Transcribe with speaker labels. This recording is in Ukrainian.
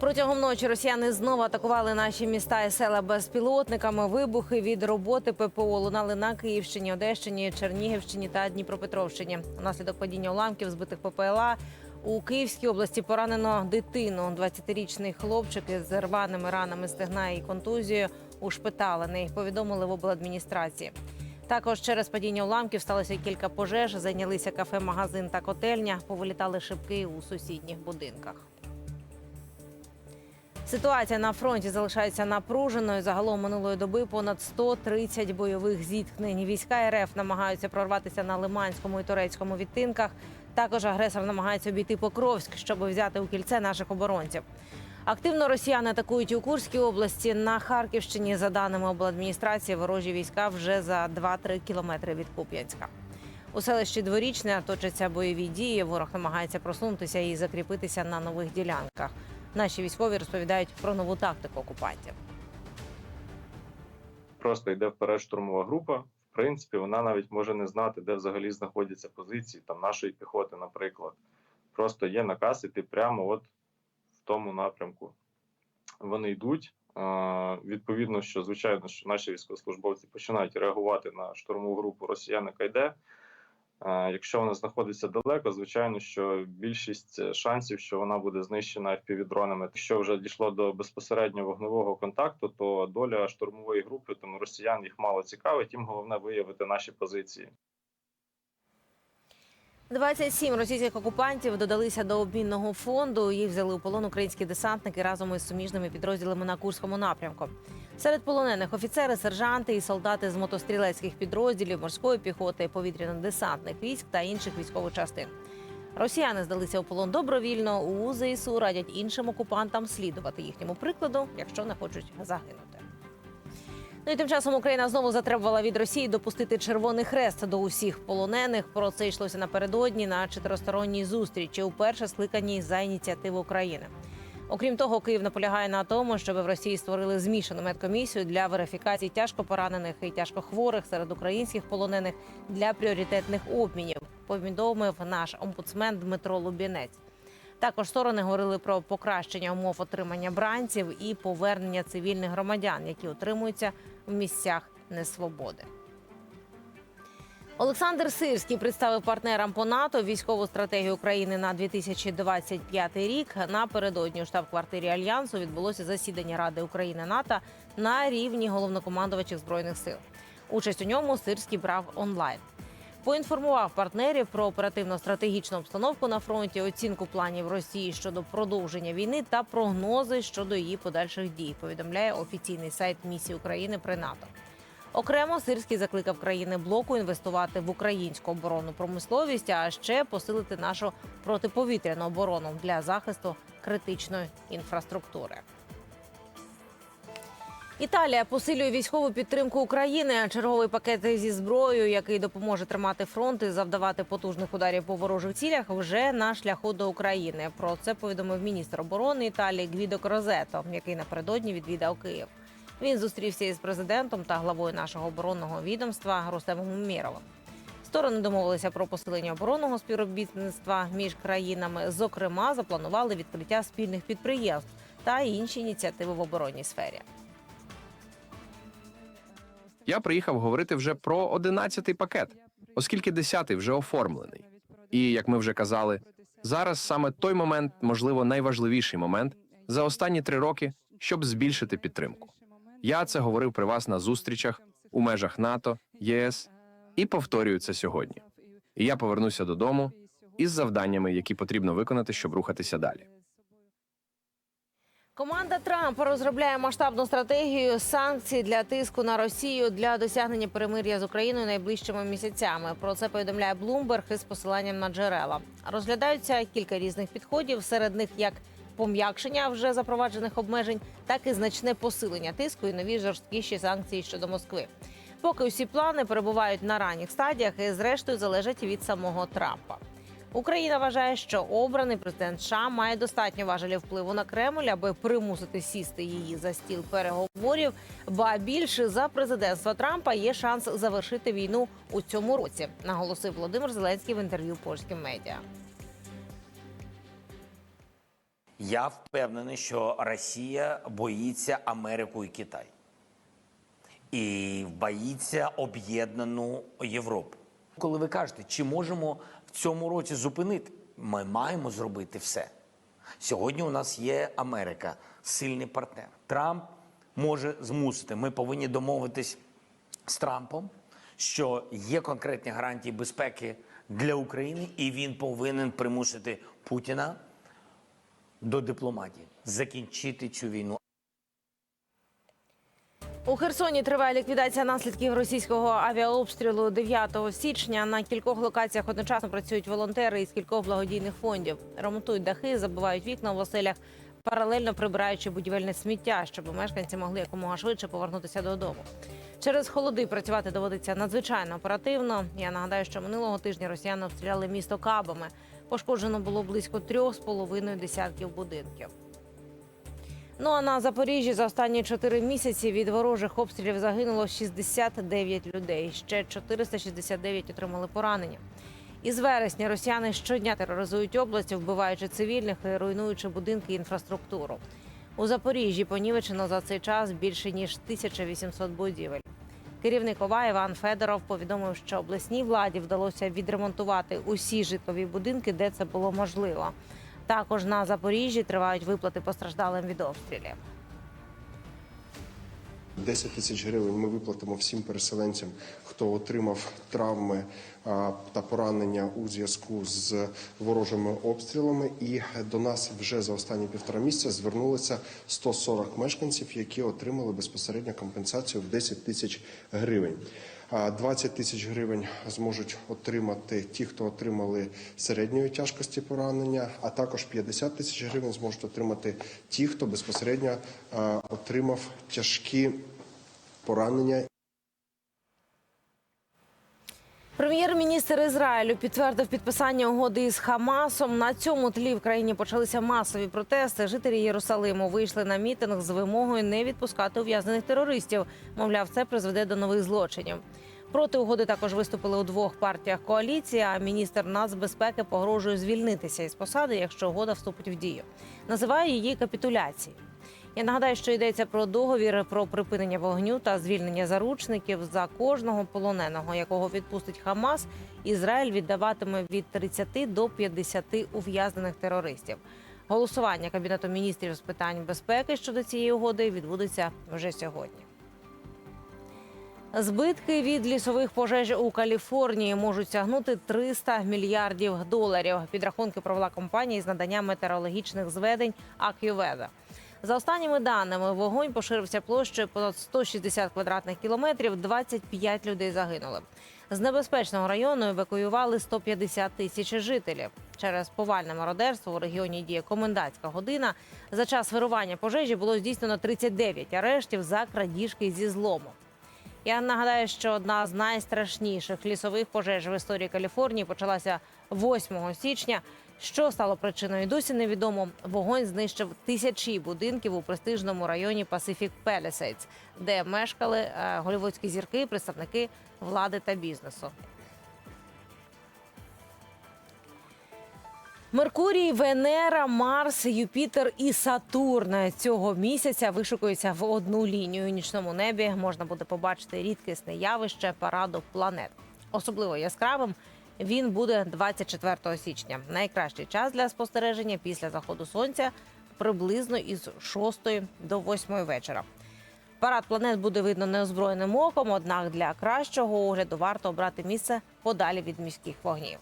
Speaker 1: Протягом ночі росіяни знову атакували наші міста і села безпілотниками. Вибухи від роботи ППО лунали на Київщині, Одещині, Чернігівщині та Дніпропетровщині. Унаслідок падіння уламків збитих ППЛА у Київській області поранено дитину. 20-річний хлопчик із рваними ранами стегна і контузією ушпиталений. Повідомили в обладміністрації. Також через падіння уламків сталося кілька пожеж. Зайнялися кафе, магазин та котельня. Повилітали шибки у сусідніх будинках. Ситуація на фронті залишається напруженою. Загалом минулої доби понад 130 бойових зіткнень. Війська РФ намагаються прорватися на Лиманському і турецькому відтинках. Також агресор намагається обійти Покровськ, щоб взяти у кільце наших оборонців. Активно росіяни атакують у Курській області на Харківщині. За даними обладміністрації, ворожі війська вже за 2-3 кілометри від Куп'янська. У селищі Дворічне точаться бойові дії. Ворог намагається просунутися і закріпитися на нових ділянках. Наші військові розповідають про нову тактику окупантів.
Speaker 2: просто йде вперед штурмова група. В принципі, вона навіть може не знати, де взагалі знаходяться позиції там нашої піхоти, наприклад. Просто є наказ іти прямо от в тому напрямку. Вони йдуть. Відповідно, що звичайно, що наші військовослужбовці починають реагувати на штурмову групу росіян, яка йде. Е, Якщо вона знаходиться далеко, звичайно, що більшість е, шансів, що вона буде знищена FPV-дронами. Якщо вже дійшло до безпосереднього вогневого контакту, то доля штурмової групи, тому росіян їх мало цікавить. Їм головне виявити наші позиції.
Speaker 1: 27 російських окупантів додалися до обмінного фонду. Їх взяли у полон українські десантники разом із суміжними підрозділами на Курському напрямку. Серед полонених офіцери, сержанти і солдати з мотострілецьких підрозділів, морської піхоти, повітряно-десантних військ та інших військових частин. Росіяни здалися у полон добровільно. У ЗСУ радять іншим окупантам слідувати їхньому прикладу, якщо не хочуть загинути. Ну і тим часом Україна знову затребувала від Росії допустити червоний хрест до усіх полонених. Про це йшлося напередодні на чотиристоронній зустрічі, уперше скликаній за ініціативи України. Окрім того, Київ наполягає на тому, щоб в Росії створили змішану медкомісію для верифікації тяжко поранених і тяжкохворих серед українських полонених для пріоритетних обмінів. Повідомив наш омбудсмен Дмитро Лубінець. Також сторони говорили про покращення умов отримання бранців і повернення цивільних громадян, які утримуються в місцях несвободи. Олександр Сирський представив партнерам по НАТО військову стратегію України на 2025 рік. Напередодні у штаб-квартирі альянсу відбулося засідання Ради України НАТО на рівні головнокомандувачів збройних сил. Участь у ньому Сирський брав онлайн. Поінформував партнерів про оперативно-стратегічну обстановку на фронті, оцінку планів Росії щодо продовження війни та прогнози щодо її подальших дій. Повідомляє офіційний сайт місії України при НАТО. Окремо Сирський закликав країни блоку інвестувати в українську оборонну промисловість, а ще посилити нашу протиповітряну оборону для захисту критичної інфраструктури. Італія посилює військову підтримку України. Черговий пакет зі зброєю, який допоможе тримати фронт і завдавати потужних ударів по ворожих цілях, вже на шляху до України. Про це повідомив міністр оборони Італії Гвідо Крозето, який напередодні відвідав Київ. Він зустрівся із президентом та главою нашого оборонного відомства Рустемом Умєровим. Сторони домовилися про посилення оборонного співробітництва між країнами. Зокрема, запланували відкриття спільних підприємств та інші ініціативи в оборонній сфері.
Speaker 3: Я приїхав говорити вже про одинадцятий пакет, оскільки десятий вже оформлений. І як ми вже казали, зараз саме той момент, можливо, найважливіший момент за останні три роки, щоб збільшити підтримку. Я це говорив при вас на зустрічах у межах НАТО, ЄС і повторюю це сьогодні. І я повернуся додому із завданнями, які потрібно виконати, щоб рухатися далі.
Speaker 1: Команда Трампа розробляє масштабну стратегію санкцій для тиску на Росію для досягнення перемир'я з Україною найближчими місяцями. Про це повідомляє Блумберг із посиланням на джерела. Розглядаються кілька різних підходів, серед них як пом'якшення вже запроваджених обмежень, так і значне посилення тиску і нові жорсткіші санкції щодо Москви. Поки усі плани перебувають на ранніх стадіях і зрештою залежать від самого Трампа. Україна вважає, що обраний президент США має достатньо важелів впливу на Кремль, аби примусити сісти її за стіл переговорів. Ба більше за президентства Трампа є шанс завершити війну у цьому році, наголосив Володимир Зеленський в інтерв'ю польським медіа.
Speaker 4: Я впевнений, що Росія боїться Америку і Китай. І боїться об'єднану Європу. Коли ви кажете, чи можемо в цьому році зупинити, ми маємо зробити все. Сьогодні у нас є Америка, сильний партнер. Трамп може змусити. Ми повинні домовитись з Трампом, що є конкретні гарантії безпеки для України, і він повинен примусити Путіна до дипломатії, закінчити цю війну.
Speaker 1: У Херсоні триває ліквідація наслідків російського авіаобстрілу 9 січня. На кількох локаціях одночасно працюють волонтери із кількох благодійних фондів. Ремонтують дахи, забивають вікна в оселях, паралельно прибираючи будівельне сміття, щоб мешканці могли якомога швидше повернутися додому. Через холоди працювати доводиться надзвичайно оперативно. Я нагадаю, що минулого тижня росіяни обстріляли місто кабами. Пошкоджено було близько трьох з половиною десятків будинків. Ну а на Запоріжжі за останні чотири місяці від ворожих обстрілів загинуло 69 людей. Ще 469 отримали поранення. Із вересня росіяни щодня тероризують область, вбиваючи цивільних і руйнуючи будинки і інфраструктуру. У Запоріжжі понівечено за цей час більше ніж 1800 будівель. Керівник ОВА Іван Федоров повідомив, що обласній владі вдалося відремонтувати усі житлові будинки, де це було можливо. Також на Запоріжжі тривають виплати постраждалим від обстрілів.
Speaker 5: 10 тисяч гривень ми виплатимо всім переселенцям, хто отримав травми та поранення у зв'язку з ворожими обстрілами. І до нас вже за останні півтора місяця звернулися 140 мешканців, які отримали безпосередньо компенсацію в 10 тисяч гривень. А 20 тисяч гривень зможуть отримати ті, хто отримали середньої тяжкості поранення, а також 50 тисяч гривень зможуть отримати ті, хто безпосередньо отримав тяжкі поранення
Speaker 1: Прем'єр-міністр Ізраїлю підтвердив підписання угоди із Хамасом. На цьому тлі в країні почалися масові протести. Жителі Єрусалиму вийшли на мітинг з вимогою не відпускати ув'язнених терористів. Мовляв, це призведе до нових злочинів. Проти угоди також виступили у двох партіях коаліції. А міністр нацбезпеки погрожує звільнитися із посади, якщо угода вступить в дію. Називає її капітуляцією. Я нагадаю, що йдеться про договір про припинення вогню та звільнення заручників за кожного полоненого, якого відпустить Хамас. Ізраїль віддаватиме від 30 до 50 ув'язнених терористів. Голосування кабінету міністрів з питань безпеки щодо цієї угоди відбудеться вже сьогодні. Збитки від лісових пожеж у Каліфорнії можуть сягнути 300 мільярдів доларів. Підрахунки провела компанія з надання метеорологічних зведень Акюведа. За останніми даними, вогонь поширився площею понад 160 квадратних кілометрів. 25 людей загинули. З небезпечного району евакуювали 150 тисяч жителів. Через повальне мародерство у регіоні діє комендантська година. За час вирування пожежі було здійснено 39 арештів за крадіжки зі злому. Я нагадаю, що одна з найстрашніших лісових пожеж в історії Каліфорнії почалася 8 січня. Що стало причиною, досі невідомо. Вогонь знищив тисячі будинків у престижному районі Pacific Palisades, де мешкали е, голівудські зірки, представники влади та бізнесу. Меркурій, Венера, Марс, Юпітер і Сатурн цього місяця вишукуються в одну лінію. У нічному небі можна буде побачити рідкісне явище параду планет. Особливо яскравим він буде 24 січня. Найкращий час для спостереження після заходу сонця приблизно із 6 до 8 вечора. Парад планет буде видно неозброєним оком, однак для кращого огляду варто обрати місце подалі від міських вогнів.